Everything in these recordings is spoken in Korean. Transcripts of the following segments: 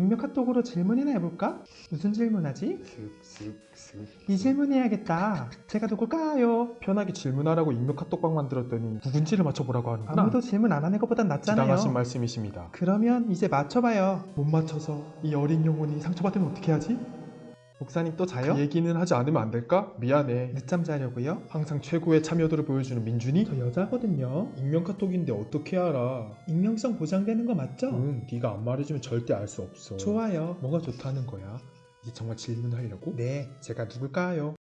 익명 카톡으로 질문이나 해볼까? 무슨 질문하지? 이 질문해야겠다. 제가 누굴까요? 편하게 질문하라고 익명 카톡방 만들었더니 누군지를 맞춰보라고 하는구나 아무도 질문 안 하는 것보단 낫잖아요. 지당하신 말씀이십니다 그러면 이제 맞춰봐요. 못 맞춰서 이 어린 영혼이 상처받으면 어떻게 하지? 목사님 또 자요? 그 얘기는 하지 않으면 안 될까? 미안해 늦잠 자려고요? 항상 최고의 참여도를 보여주는 민준이? 저 여자거든요. 익명 카톡인데 어떻게 알아 익명성 보장되는 거 맞죠? 응 네가 안 말해주면 절대 알 수 없어 좋아요. 뭐가 좋다는 거야? 이제 정말 질문하려고? 네. 제가 누굴까요?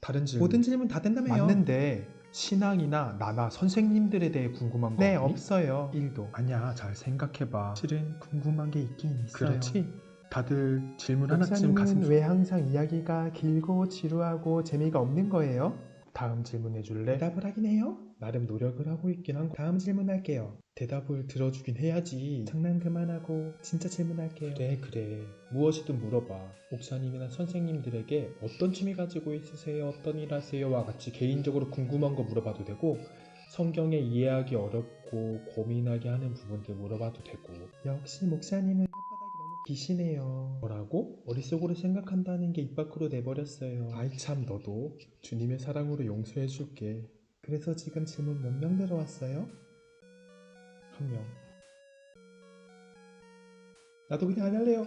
다른 질문 모든 질문 다 된다며요. 맞는데 신앙이나 나나 선생님들에 대해 궁금한 거 네, 없니? 없어요. 1도 아니야 잘 생각해봐 실은 궁금한 게 있긴 있어요. 그렇지? 다들 질문 하나쯤 가슴 왜 항상 이야기가 길고 지루하고 재미가 없는 거예요? 다음 질문해 줄래? 대답을 하긴 해요. 나름 노력을 하고 있긴 한 거. 다음 질문할게요. 대답을 들어주긴 해야지 장난 그만하고 진짜 질문할게요. 그래 그래 무엇이든 물어봐 목사님이나 선생님들에게 어떤 취미 가지고 있으세요 어떤 일 하세요와 같이 개인적으로 궁금한 거 물어봐도 되고 성경에 이해하기 어렵고 고민하게 하는 부분들 물어봐도 되고 역시 목사님은 기시네요. 뭐라고? 머릿속으로 생각한다는 게 입 밖으로 내버렸어요. 아이 참 너도 주님의 사랑으로 용서해 줄게 그래서 지금 질문 몇 명 들어왔어요? 한명 나도 그냥 안 할래요.